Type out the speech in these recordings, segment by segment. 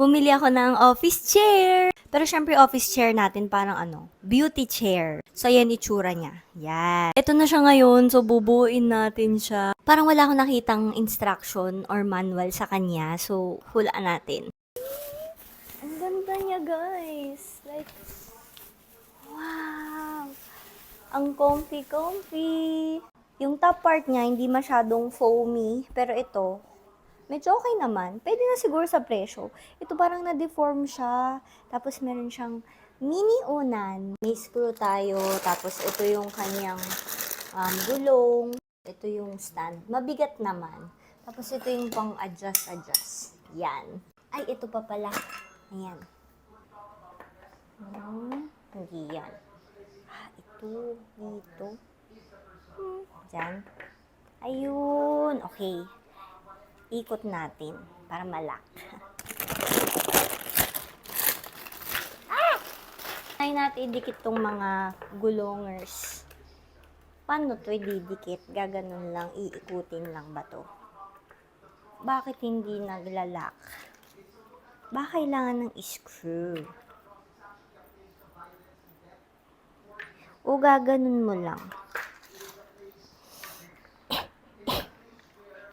Bumili ako ng office chair. Pero syempre, office chair natin parang ano, beauty chair. So, yan itsura niya. Yan. Ito na siya ngayon. So, bubuin natin siya. Parang wala akong nakitang instruction or manual sa kanya. So, hulaan natin. Ang ganda niya, guys. Like, wow. Ang comfy-comfy. Yung top part niya, hindi masyadong foamy. Pero ito, medyo okay naman. Pwede na siguro sa presyo. Ito parang na-deform siya. Tapos meron siyang mini unan. May screw tayo. Tapos ito yung kanyang um, gulong. Ito yung stand. Mabigat naman. Tapos ito yung pang adjust-adjust. Yan. Ay, ito pa pala. Ayan. Hmm, hindi yan. Ah, ito. Dito. Hmm, dyan. Ayun. Okay ikot natin para malak. ah! Ay natin idikit tong mga gulongers. Paano to ididikit? Gaganon lang, iikutin lang ba to? Bakit hindi naglalak? Ba kailangan ng screw? O gaganon mo lang?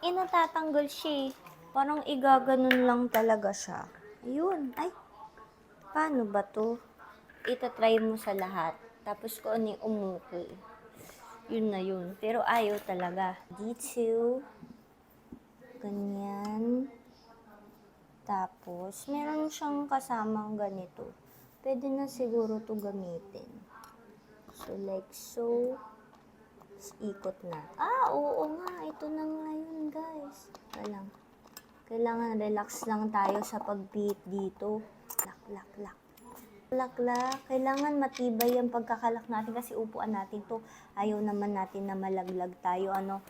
Eh, natatanggal siya eh. Parang igaganon lang talaga siya. Ayun. Ay, paano ba to? Itatry mo sa lahat. Tapos kung ano yung. Yun na yun. Pero ayaw talaga. Dito. Ganyan. Tapos, meron siyang kasamang ganito. Pwede na siguro to gamitin. So, like so. Ikot na. Ah, oo nga. Ito na nga yun, guys. Ito lang. Kailangan relax lang tayo sa pag-beat dito. Lak, lak, lak. Lak, lak. Kailangan matibay ang pagkakalak natin kasi upuan natin to. Ayaw naman natin na malaglag tayo. Ano?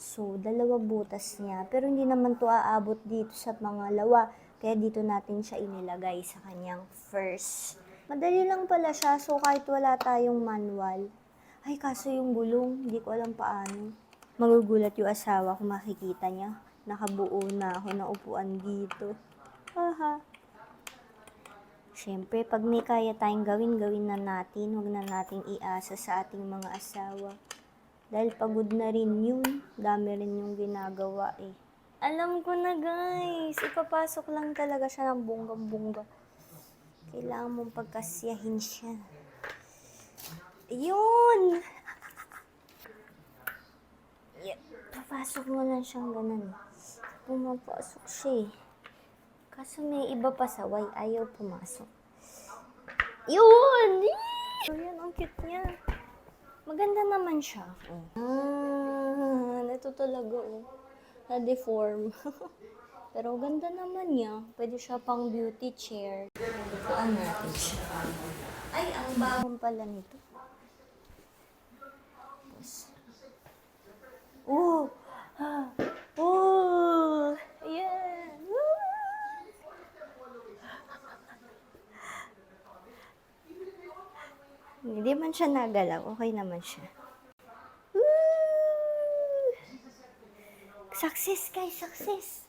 So, dalawa butas niya. Pero hindi naman to aabot dito sa mga lawa. Kaya dito natin siya inilagay sa kanyang first. Madali lang pala siya. So, kahit wala tayong manual, ay, kaso yung gulong, hindi ko alam paano. Magugulat yung asawa kung makikita niya. Nakabuo na ako ng upuan dito. Haha. Siyempre, pag may kaya tayong gawin, gawin na natin. Huwag na nating iasa sa ating mga asawa. Dahil pagod na rin yun. Dami rin yung ginagawa eh. Alam ko na guys. Ipapasok lang talaga siya ng bonggang-bongga. Kailangan mong pagkasyahin siya. Yun! Yeah. Papasok mo lang siyang ganun. Pumapasok siya eh. Kaso may iba pa sa way, ayaw pumasok. Yun! Yee! Yun, ang cute niya. Maganda naman siya. Ah, ito talaga oh. Na-deform. Pero ganda naman niya. Pwede siya pang beauty chair. Saan natin siya? Ay, ang bahon pala nito. Tapos, Oh! Ah! Oh! Ayan! Woo! Hindi man siya nagalaw. Okay naman siya. Woo! Success, guys! Success!